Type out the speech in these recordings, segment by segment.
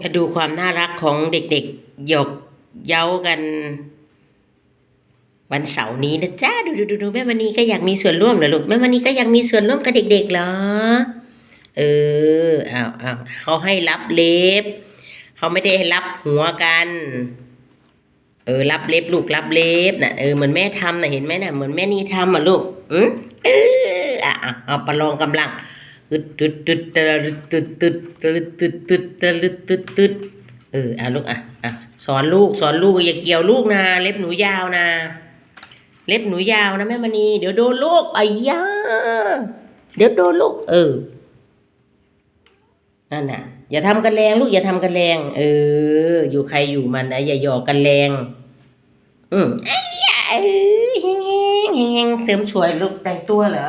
มาดูความน่ารักของเด็กๆหยกเย้ากัน วันเสาร์นี้นะจ้าดูดูดูดูแม่มณีก็อยากมีส่วนร่วมเหรอลูกแม่มณีก็อยากมีส่วนร่วมกับเด็กๆเหรอเอออ้าวอ้าวเขาให้รับเล็บเขาไม่ได้ให้รับหัวกัน เออรับเล็บลูกรับเล็บน่ะเออเหมือนแม่ทำน่ะเห็นไหมน่ะเหมือนแม่นีทำอะลูกอืมเอออะเอาประลองกำลัง ตึ๊ดตึดตึดตะลึดตึดตึดตะลึดตึดตึดตึดตึดตึดเอออะลูกอะอะสอนลูกสอนลูกอย่าเกี่ยวลูกนะเล็บหนูยาวนะ เล็บหนูยาวนะแม่มณีเดี๋ยวโดนลูกไอ้ยาเดี๋ยวโดนลูกเออนั่นน่ะ อย่าทำกันแรงลูกอย่าทำกันแรง เออ อยู่ใครอยู่มันนะอย่าหยอกกันแรง อืมไอ้ยาเออแห้งฮงเฮงเสริมสวยลูกแต่งตัวเหรอ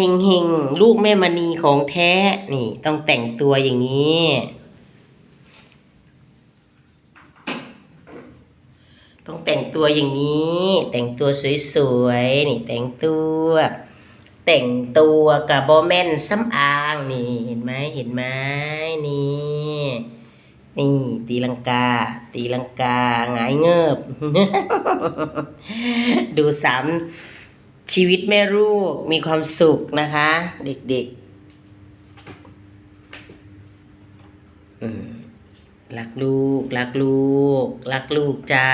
เฮงเฮงลูกแม่มณีของแท้นี่ ต้องแต่งตัวอย่างนี้ ต้องแต่งตัวอย่างนี้ แต่งตัวสวยๆนี่แต่งตัวแต่งตัวกับบอแมนซ้ำอางนี่เห็นไหมเห็นไหมนี่นี่ตีลังกา ตีลังกาหงายเงิบดูสาม ชีวิตแม่ลูกมีความสุขนะคะ เด็กๆอืมรักลูก รักลูก รักลูกจ้า